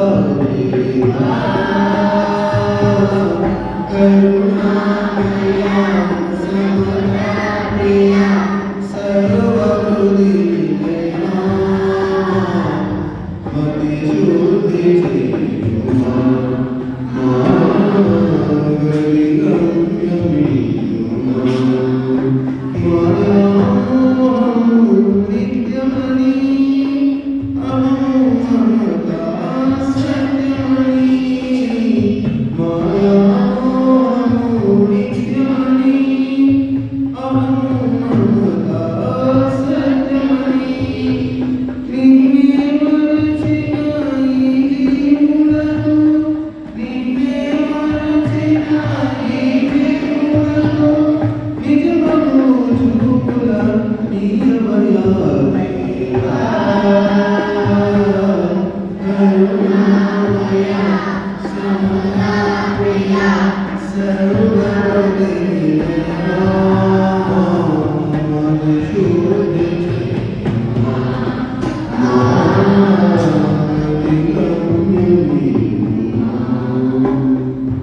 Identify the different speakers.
Speaker 1: కదా